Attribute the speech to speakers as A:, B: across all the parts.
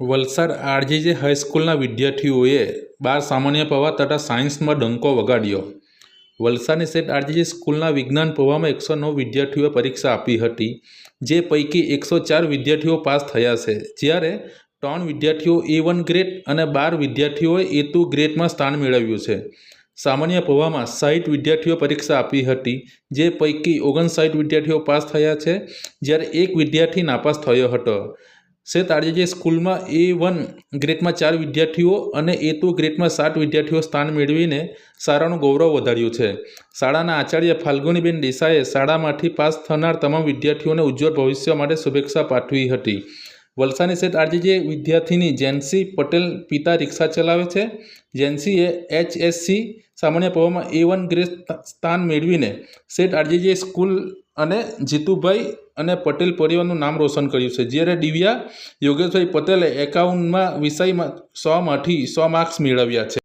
A: વલસાડ આરજીજે હાઈસ્કૂલના વિદ્યાર્થીઓએ બાર સામાન્ય પ્રવાહ તથા સાયન્સમાં ડંકો વગાડ્યો વલસાડની સેટ આરજીજી સ્કૂલના વિજ્ઞાન પ્રવાહમાં એકસો નવ વિદ્યાર્થીઓએ પરીક્ષા આપી હતી જે પૈકી એકસો ચાર વિદ્યાર્થીઓ પાસ થયા છે જ્યારે ત્રણ વિદ્યાર્થીઓ એ વન ગ્રેડ અને બાર વિદ્યાર્થીઓએ એ ટુ ગ્રેડમાં સ્થાન મેળવ્યું છે સામાન્ય પ્રવાહમાં સાહીઠ વિદ્યાર્થીઓ પરીક્ષા આપી હતી જે પૈકી ઓગણસાઠ વિદ્યાર્થીઓ પાસ થયા છે જ્યારે એક વિદ્યાર્થી નાપાસ થયો હતો શેત આજે સ્કૂલમાં એ વન ગ્રેડમાં ચાર વિદ્યાર્થીઓ અને એ ટુ ગ્રેડમાં સાત વિદ્યાર્થીઓ સ્થાન મેળવીને શાળાનું ગૌરવ વધાર્યું છે શાળાના આચાર્ય ફાલ્ગુનીબેન દેસાએ શાળામાંથી પાસ થનાર તમામ વિદ્યાર્થીઓને ઉજ્જવળ ભવિષ્ય માટે શુભેચ્છા પાઠવી હતી વલસાડની સેટ આજે વિદ્યાર્થીની જેન્સી પટેલ પિતા રિક્ષા ચલાવે છે જેન્સીએ એચએસસી સામાન્ય પવામાં એ વન ગ્રેડ સ્થાન મેળવીને સેટ આજે સ્કૂલ અને જીતુભાઈ અને પટેલ પરિવારનું નામ રોશન કર્યું છે જ્યારે દિવ્યા યોગેશભાઈ પટેલે એકાઉન્ટમાં વિષયમાં સોમાંથી સો માર્ક્સ મેળવ્યા છે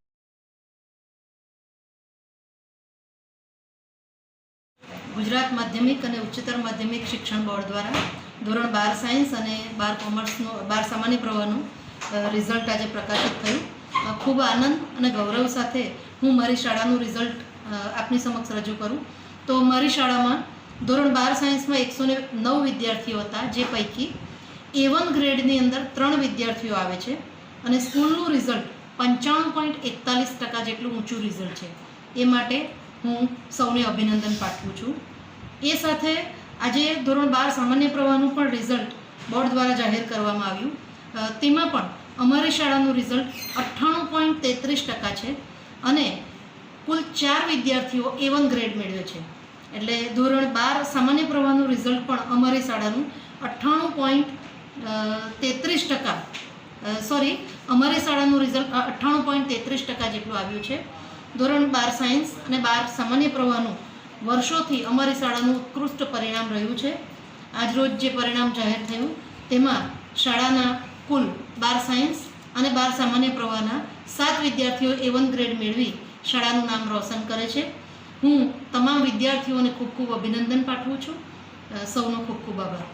B: ગુજરાત માધ્યમિક અને ઉચ્ચતર માધ્યમિક શિક્ષણ બોર્ડ દ્વારા ધોરણ બાર સાયન્સ અને બાર કોમર્સનું બાર સામાન્ય પ્રવાહનું રિઝલ્ટ આજે પ્રકાશિત થયું ખૂબ આનંદ અને ગૌરવ સાથે હું મારી શાળાનું રિઝલ્ટ આપની સમક્ષ રજૂ કરું તો મારી શાળામાં ધોરણ બાર સાયન્સમાં એકસો નવ વિદ્યાર્થીઓ હતા જે પૈકી એ વન ગ્રેડની અંદર ત્રણ વિદ્યાર્થીઓ આવે છે અને સ્કૂલનું રિઝલ્ટ પંચાણું પોઈન્ટ એકતાલીસ ટકા જેટલું ઊંચું રિઝલ્ટ છે એ માટે હું સૌને અભિનંદન પાઠવું છું એ સાથે આજે ધોરણ બાર સામાન્ય પ્રવાહનું પણ રિઝલ્ટ બોર્ડ દ્વારા જાહેર કરવામાં આવ્યું તેમાં પણ અમારી શાળાનું રિઝલ્ટ અઠ્ઠાણું પોઈન્ટ તેત્રીસ ટકા છે અને કુલ ચાર વિદ્યાર્થીઓ એ વન ગ્રેડ મેળવે છે એટલે ધોરણ બાર સામાન્ય પ્રવાહનું રિઝલ્ટ પણ અમારી શાળાનું અઠ્ઠાણું પોઈન્ટ તેત્રીસ ટકા સોરી અમારી શાળાનું રિઝલ્ટ અઠ્ઠાણું પોઈન્ટ તેત્રીસ ટકા જેટલું આવ્યું છે ધોરણ બાર સાયન્સ અને બાર સામાન્ય પ્રવાહનું વર્ષોથી અમારી શાળાનું ઉત્કૃષ્ટ પરિણામ રહ્યું છે આજરોજ જે પરિણામ જાહેર થયું તેમાં શાળાના કુલ બાર સાયન્સ અને બાર સામાન્ય પ્રવાહના સાત વિદ્યાર્થીઓ એવન ગ્રેડ મેળવી શાળાનું નામ રોશન કરે છે હું તમામ વિદ્યાર્થીઓને ખૂબ ખૂબ અભિનંદન પાઠવું છું સૌનો ખૂબ ખૂબ આભાર